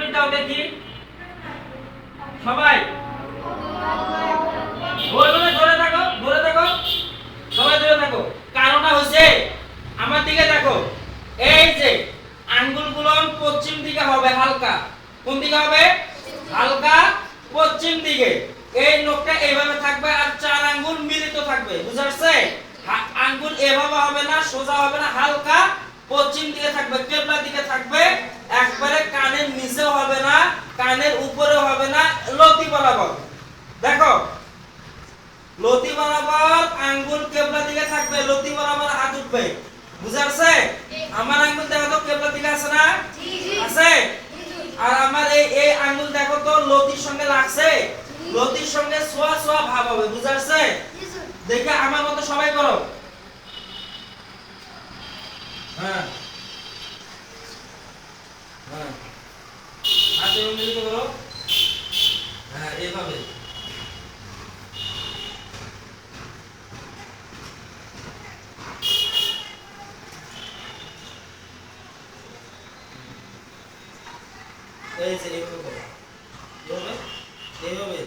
তাকবীর দেখি। সবাই। কোন দিকে হবে? হালকা পশ্চিম দিকে। এই নখটা এইভাবে থাকবে আর চার আঙ্গুল মিলিত থাকবে। বুঝা যাচ্ছে? আঙ্গুল এভাবে হবে না, সোজা হবে না, হালকা পশ্চিম দিকে থাকবে, কেবলা দিকে থাকবে একবারে কানের নিচেও হবে না কানের উপরেও হবে না লতি বরাবর। দেখো লতি বরাবর আঙ্গুল কেবলা দিকে থাকবে লতি বরাবর হাত উঠবে। বুঝা যাচ্ছে আমার আঙ্গুল দেখো তো কেবলা দিকে আছে না? আছে? আর আমার এই এই আঙ্গুল দেখো তো লতির সঙ্গে লাগছে? লতির সঙ্গে সোয়া সোয়া ভাব হবে বুঝা যাচ্ছে দেখে আমার মতো সবাই করো। হ্যাঁ হাত এভাবে মিলিত করো হ্যাঁ এইভাবে এই যে এইভাবে করো এইভাবে এইভাবে